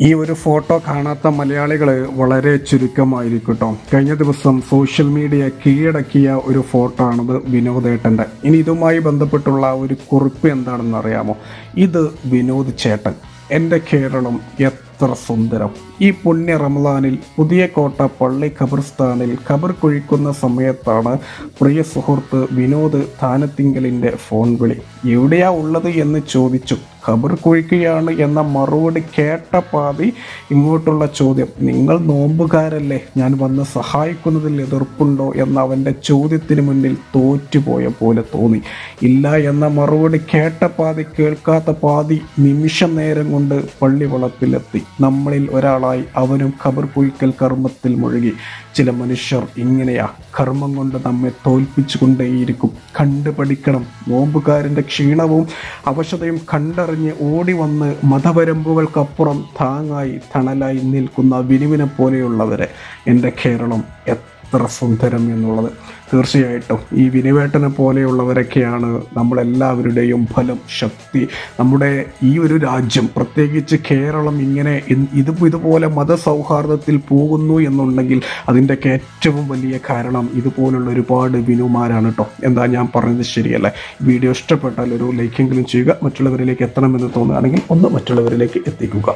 ഈ ഒരു ഫോട്ടോ കാണാത്ത മലയാളികൾ വളരെ ചുരുക്കമായിരിക്കും കേട്ടോ കഴിഞ്ഞ ദിവസം സോഷ്യൽ മീഡിയ കീഴടക്കിയ ഒരു ഫോട്ടോ ആണത് വിനോദേട്ടന്റെ ഇനി ഇതുമായി ബന്ധപ്പെട്ടുള്ള ഒരു കുറിപ്പ് എന്താണെന്ന് അറിയാമോ? ഇത് വിനോദ് ചേട്ടൻ. എന്റെ കേരളം എത്ര സുന്ദരം ഈ പുണ്യ റമദാനിൽ പുതിയ കോട്ട പള്ളി ഖബർസ്ഥാനിൽ ഖബർ കുഴിക്കുന്ന സമയത്താണ് പ്രിയ സുഹൃത്ത് വിനോദ് താനത്തിങ്കലിന്റെ ഫോൺ വിളി. എവിടെയാ ഉള്ളത്? എന്ന് ചോദിച്ചു. ഖബർ കുഴിക്കുകയാണ് എന്ന മറുപടി കേട്ട പാതി ഇങ്ങോട്ടുള്ള ചോദ്യം. നിങ്ങൾ നോമ്പുകാരല്ലേ? ഞാൻ വന്ന് സഹായിക്കുന്നതിൽ എതിർപ്പുണ്ടോ? എന്ന അവന്റെ ചോദ്യത്തിന് മുന്നിൽ തോറ്റുപോയ പോലെ തോന്നി. ഇല്ല എന്ന മറുപടി കേട്ട പാതി കേൾക്കാത്ത പാതി നിമിഷ നേരം കൊണ്ട് പള്ളി വളപ്പിലെത്തി നമ്മളിൽ ഒരാളായി അവനും ഖബർ കുഴിക്കൽ കർമ്മത്തിൽ മുഴുകി. ചില മനുഷ്യർ ഇങ്ങനെയാ കർമ്മം കൊണ്ട് നമ്മെ തോൽപ്പിച്ചു കൊണ്ടേയിരിക്കും കണ്ടു പഠിക്കണം നോമ്പുകാരന്റെ ക്ഷീണവും അവശതയും കണ്ടറിഞ്ഞ് ഓടി വന്ന് മതവരമ്പുകൾക്കപ്പുറം താങ്ങായി തണലായി നിൽക്കുന്ന വിനുവിനെ പോലെയുള്ളവരെ. എന്റെ കേരളം എത്ര സുന്ദരം എന്നുള്ളത്. തീർച്ചയായിട്ടും ഈ വിനിവേട്ടനെ പോലെയുള്ളവരൊക്കെയാണ് നമ്മളെല്ലാവരുടെയും ഫലം ശക്തി. നമ്മുടെ ഈ ഒരു രാജ്യം പ്രത്യേകിച്ച് കേരളം ഇങ്ങനെ ഇത് ഇതുപോലെ മതസൗഹാർദ്ദത്തിൽ പോകുന്നു എന്നുണ്ടെങ്കിൽ അതിന്റെയൊക്കെ ഏറ്റവും വലിയ കാരണം ഇതുപോലുള്ള ഒരുപാട് വിനുമാരാണ് കേട്ടോ എന്താ ഞാൻ പറഞ്ഞത് ശരിയല്ലേ? വീഡിയോ ഇഷ്ടപ്പെട്ടാൽ ഒരു ലൈക്കെങ്കിലും ചെയ്യുക മറ്റുള്ളവരിലേക്ക് എത്തണമെന്ന് തോന്നുകയാണെങ്കിൽ ഒന്ന് മറ്റുള്ളവരിലേക്ക് എത്തിക്കുക.